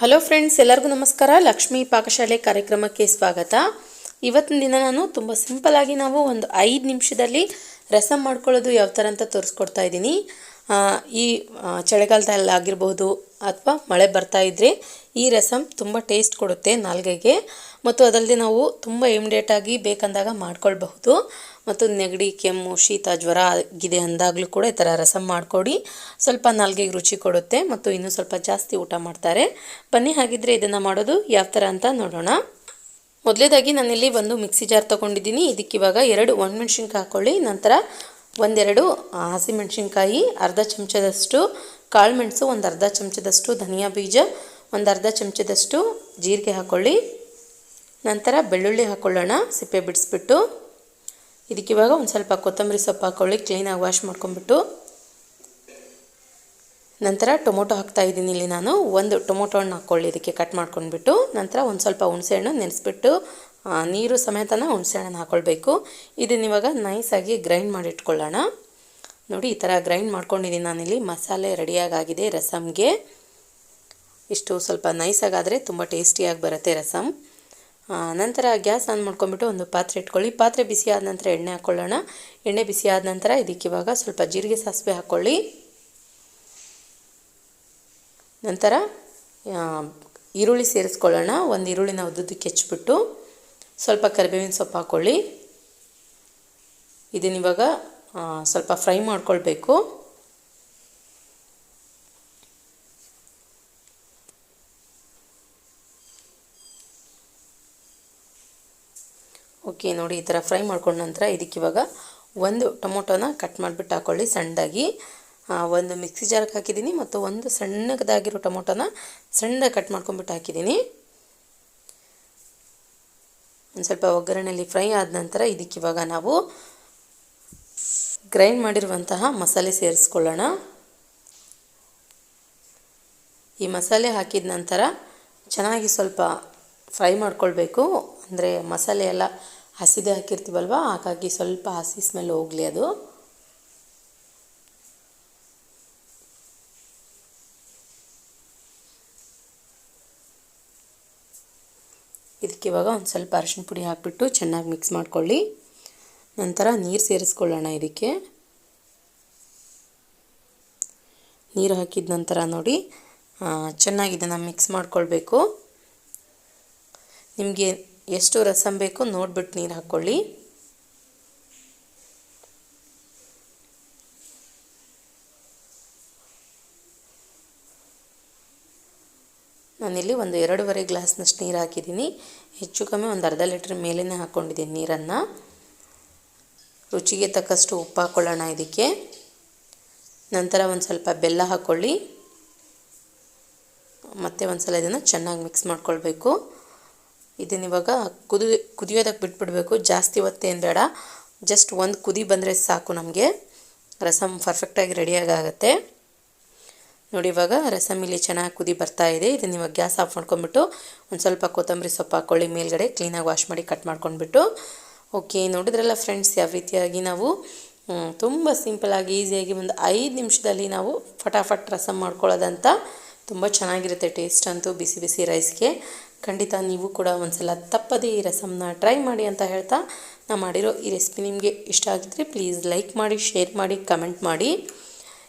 Hello friends ಎಲ್ಲರಿಗೂ ನಮಸ್ಕಾರ. ಲಕ್ಷ್ಮೀ ಪಾಕಶಾಲೆ ಕಾರ್ಯಕ್ರಮಕ್ಕೆ ಸ್ವಾಗತ. ಇವತ್ತಿನ ದಿನ ನಾನು ತುಂಬ ಆಗಿ ನಾವು ಒಂದು ಐದು ನಿಮಿಷದಲ್ಲಿ ರಸಮ್ ಮಾಡ್ಕೊಳ್ಳೋದು ಯಾವ ಥರ ಅಂತ ತೋರಿಸ್ಕೊಡ್ತಾ ಇದ್ದೀನಿ. ಈ ಚಳಿಗಾಲದಲ್ಲಿ ಆಗಿರ್ಬೋದು ಅಥವಾ ಮಳೆ ಬರ್ತಾ ಇದ್ದರೆ ಈ ರಸಮ್ ತುಂಬ ಟೇಸ್ಟ್ ಕೊಡುತ್ತೆ ನಾಲ್ಗೆಗೆ. ಮತ್ತು ಅದಲ್ಲದೆ ನಾವು ತುಂಬ ಇಮಿಡಿಯೇಟಾಗಿ ಬೇಕಂದಾಗ ಮಾಡ್ಕೊಳ್ಬಹುದು. ಮತ್ತು ನೆಗಡಿ, ಕೆಮ್ಮು, ಶೀತ, ಜ್ವರ ಆಗಿದೆ ಅಂದಾಗಲೂ ಕೂಡ ಈ ಥರ ರಸಮ್ ಮಾಡಿಕೊಡಿ. ಸ್ವಲ್ಪ ನಾಲ್ಗೆಗೆ ರುಚಿ ಕೊಡುತ್ತೆ ಮತ್ತು ಇನ್ನೂ ಸ್ವಲ್ಪ ಜಾಸ್ತಿ ಊಟ ಮಾಡ್ತಾರೆ. ಬನ್ನಿ, ಹಾಗಿದ್ರೆ ಇದನ್ನು ಮಾಡೋದು ಯಾವ ಥರ ಅಂತ ನೋಡೋಣ. ಮೊದಲೇದಾಗಿ ನಾನಿಲ್ಲಿ ಒಂದು ಮಿಕ್ಸಿ ಜಾರ್ ತೊಗೊಂಡಿದ್ದೀನಿ. ಇದಕ್ಕೆ ಇವಾಗ ಎರಡು ಒಣಮೆಣ್ಸಿನ್ಕಾಯಿ ಹಾಕ್ಕೊಳ್ಳಿ ನಂತರ ಒಂದೆರಡು ಹಸಿಮೆಣಸಿನ್ಕಾಯಿ, ಅರ್ಧ ಚಮಚದಷ್ಟು ಕಾಳುಮೆಣಸು ಒಂದು ಅರ್ಧ ಚಮಚದಷ್ಟು ಧನಿಯಾ ಬೀಜ, ಒಂದು ಅರ್ಧ ಚಮಚದಷ್ಟು ಜೀರಿಗೆ ಹಾಕ್ಕೊಳ್ಳಿ ನಂತರ ಬೆಳ್ಳುಳ್ಳಿ ಹಾಕ್ಕೊಳ್ಳೋಣ ಸಿಪ್ಪೆ ಬಿಡಿಸ್ಬಿಟ್ಟು. ಇದಕ್ಕೆ ಇವಾಗ ಒಂದು ಸ್ವಲ್ಪ ಕೊತ್ತಂಬರಿ ಸೊಪ್ಪು ಹಾಕ್ಕೊಳ್ಳಿ ಕ್ಲೀನಾಗಿ ವಾಶ್ ಮಾಡ್ಕೊಂಬಿಟ್ಟು ನಂತರ ಟೊಮೊಟೊ ಹಾಕ್ತಾ ಇದ್ದೀನಿ ಇಲ್ಲಿ ನಾನು, ಒಂದು ಟೊಮೊಟೊ ಹಣ್ಣು ಹಾಕ್ಕೊಳ್ಳಿ ಇದಕ್ಕೆ ಕಟ್ ಮಾಡ್ಕೊಂಡ್ಬಿಟ್ಟು. ನಂತರ ಒಂದು ಸ್ವಲ್ಪ ಹುಣಸೆ ಹಣ್ಣು ನೆನೆಸ್ಬಿಟ್ಟು ನೀರು ಸಮೇತನ ಹುಣಸೆಹಣ್ಣನ್ನು ಹಾಕ್ಕೊಳ್ಬೇಕು ಇದನ್ನ ಇವಾಗ ನೈಸಾಗಿ ಗ್ರೈಂಡ್ ಮಾಡಿ ಇಟ್ಕೊಳ್ಳೋಣ. ನೋಡಿ, ಈ ಥರ ಗ್ರೈಂಡ್ ಮಾಡ್ಕೊಂಡಿದ್ದೀನಿ ನಾನಿಲ್ಲಿ. ಮಸಾಲೆ ರೆಡಿಯಾಗಾಗಿದೆ ರಸಮ್ಗೆ. ಇಷ್ಟು ಸ್ವಲ್ಪ ನೈಸಾಗಾದರೆ ತುಂಬ ಟೇಸ್ಟಿಯಾಗಿ ಬರುತ್ತೆ ರಸಮ್ ನಂತರ ಗ್ಯಾಸ್ ಆನ್ ಮಾಡ್ಕೊಂಬಿಟ್ಟು ಒಂದು ಪಾತ್ರೆ ಇಟ್ಕೊಳ್ಳಿ. ಪಾತ್ರೆ ಬಿಸಿ ಆದ ನಂತರ ಎಣ್ಣೆ ಹಾಕ್ಕೊಳ್ಳೋಣ ಎಣ್ಣೆ ಬಿಸಿ ಆದ ನಂತರ ಇದಕ್ಕೆ ಇವಾಗ ಸ್ವಲ್ಪ ಜೀರಿಗೆ ಸಾಸಿವೆ ಹಾಕ್ಕೊಳ್ಳಿ ನಂತರ ಈರುಳ್ಳಿ ಸೇರಿಸ್ಕೊಳ್ಳೋಣ. ಒಂದು ಈರುಳ್ಳಿನ ಉದ್ದದ್ದು ಹೆಚ್ಚಿಬಿಟ್ಟು. ಸ್ವಲ್ಪ ಕರಿಬೇವಿನ ಸೊಪ್ಪು ಹಾಕ್ಕೊಳ್ಳಿ ಇದನ್ನಿವಾಗ ಸ್ವಲ್ಪ ಫ್ರೈ ಮಾಡ್ಕೊಳ್ಬೇಕು. ಓಕೆ, ನೋಡಿ ಈ ಥರ ಫ್ರೈ ಮಾಡ್ಕೊಂಡ ನಂತರ ಇದಕ್ಕೆ ಇವಾಗ ಒಂದು ಟೊಮೊಟೊನ ಕಟ್ ಮಾಡಿಬಿಟ್ಟು ಹಾಕ್ಕೊಳ್ಳಿ ಸಣ್ಣದಾಗಿ. ಒಂದು ಮಿಕ್ಸಿ ಜಾರಕ್ಕೆ ಹಾಕಿದ್ದೀನಿ ಮತ್ತು ಒಂದು ಸಣ್ಣದಾಗಿರೋ ಟೊಮೊಟೊನ ಸಣ್ಣದಾಗಿ ಕಟ್ ಮಾಡ್ಕೊಂಬಿಟ್ಟು ಹಾಕಿದ್ದೀನಿ. ಒಂದು ಸ್ವಲ್ಪ ಒಗ್ಗರಣೆಯಲ್ಲಿ ಫ್ರೈ ಆದ ನಂತರ ಇದಕ್ಕೆ ಇವಾಗ ನಾವು ಗ್ರೈಂಡ್ ಮಾಡಿರುವಂತಹ ಮಸಾಲೆ ಸೇರಿಸ್ಕೊಳ್ಳೋಣ. ಈ ಮಸಾಲೆ ಹಾಕಿದ ನಂತರ ಚೆನ್ನಾಗಿ ಸ್ವಲ್ಪ ಫ್ರೈ ಮಾಡ್ಕೊಳ್ಬೇಕು. ಅಂದರೆ ಮಸಾಲೆ ಎಲ್ಲ ಹಸಿದೆ ಹಾಕಿರ್ತೀವಲ್ವ, ಹಾಗಾಗಿ ಸ್ವಲ್ಪ ಹಸಿ ಸ್ಮೆಲ್ ಹೋಗಲಿ ಅದು. ಇದಕ್ಕೆ ಇವಾಗ ಒಂದು ಸ್ವಲ್ಪ ಅರಿಶಿನ ಪುಡಿ ಹಾಕಿಬಿಟ್ಟು ಚೆನ್ನಾಗಿ ಮಿಕ್ಸ್ ಮಾಡ್ಕೊಳ್ಳಿ. ನಂತರ ನೀರು ಸೇರಿಸ್ಕೊಳ್ಳೋಣ ಇದಕ್ಕೆ. ನೀರು ಹಾಕಿದ ನಂತರ ನೋಡಿ ಚೆನ್ನಾಗಿ ಇದನ್ನು ಮಿಕ್ಸ್ ಮಾಡ್ಕೊಳ್ಬೇಕು. ನಿಮಗೆ ಎಷ್ಟು ರಸಮ್ ಬೇಕೋ ನೋಡ್ಬಿಟ್ಟು ನೀರು ಹಾಕ್ಕೊಳ್ಳಿ. ನಾನಿಲ್ಲಿ ಒಂದು ಎರಡೂವರೆ ಗ್ಲಾಸ್ನಷ್ಟು ನೀರು ಹಾಕಿದ್ದೀನಿ. ಹೆಚ್ಚು ಕಮ್ಮಿ ಒಂದು ಅರ್ಧ ಲೀಟ್ರ್ ಮೇಲೇ ಹಾಕ್ಕೊಂಡಿದ್ದೀನಿ ನೀರನ್ನು. ರುಚಿಗೆ ತಕ್ಕಷ್ಟು ಉಪ್ಪು ಹಾಕ್ಕೊಳ್ಳೋಣ ಇದಕ್ಕೆ. ನಂತರ ಒಂದು ಸ್ವಲ್ಪ ಬೆಲ್ಲ ಹಾಕ್ಕೊಳ್ಳಿ ಮತ್ತೆ ಒಂದು ಸಲ ಇದನ್ನು ಚೆನ್ನಾಗಿ ಮಿಕ್ಸ್ ಮಾಡ್ಕೊಳ್ಬೇಕು. ಇದನ್ನ ಇವಾಗ ಕುದಿ, ಕುದಿಯೋದಕ್ಕೆ ಬಿಟ್ಬಿಡಬೇಕು. ಜಾಸ್ತಿ ಹೊತ್ತೇನು ಬೇಡ. ಜಸ್ಟ್ ಒಂದು ಕುದಿ ಬಂದರೆ ಸಾಕು ನಮಗೆ. ರಸಮ್ ಪರ್ಫೆಕ್ಟಾಗಿ ರೆಡಿಯಾಗಿ ಆಗುತ್ತೆ. ನೋಡಿ, ಇವಾಗ ರಸಮ್ ಇಲ್ಲಿ ಚೆನ್ನಾಗಿ ಕುದಿ ಬರ್ತಾ ಇದೆ. ಇದನ್ನು ಇವಾಗ ಗ್ಯಾಸ್ ಆಫ್ ಮಾಡ್ಕೊಂಡ್ಬಿಟ್ಟು ಒಂದು ಸ್ವಲ್ಪ ಕೊತ್ತಂಬರಿ ಸೊಪ್ಪು ಹಾಕ್ಕೊಳ್ಳಿ ಮೇಲ್ಗಡೆ ಕ್ಲೀನಾಗಿ ವಾಶ್ ಮಾಡಿ ಕಟ್ ಮಾಡ್ಕೊಂಡ್ಬಿಟ್ಟು. ಓಕೆ ನೋಡಿದ್ರಲ್ಲ ಫ್ರೆಂಡ್ಸ್ ಯಾವ ರೀತಿಯಾಗಿ ನಾವು ತುಂಬ ಸಿಂಪಲಾಗಿ ಈಸಿಯಾಗಿ ಒಂದು ಐದು ನಿಮಿಷದಲ್ಲಿ ನಾವು ಫಟಾಫಟ್ ರಸಮ್ ಮಾಡ್ಕೊಳ್ಳೋದಂತ ತುಂಬ ಚೆನ್ನಾಗಿರುತ್ತೆ ಟೇಸ್ಟ್ ಅಂತೂ ಬಿಸಿ ಬಿಸಿ ರೈಸ್ಗೆ ಖಂಡಿತ ನೀವು ಕೂಡ ಒಂದ್ಸಲ ತಪ್ಪದೇ ಈ ರಸಮ್ನ ಟ್ರೈ ಮಾಡಿ ಅಂತ ಹೇಳ್ತಾ ನಾ ಮಾಡಿರೋ ಈ ರೆಸಿಪಿ ನಿಮಗೆ ಇಷ್ಟ ಆಗಿದ್ರೆ ಪ್ಲೀಸ್ ಲೈಕ್ ಮಾಡಿ ಶೇರ್ ಮಾಡಿ ಕಮೆಂಟ್ ಮಾಡಿ.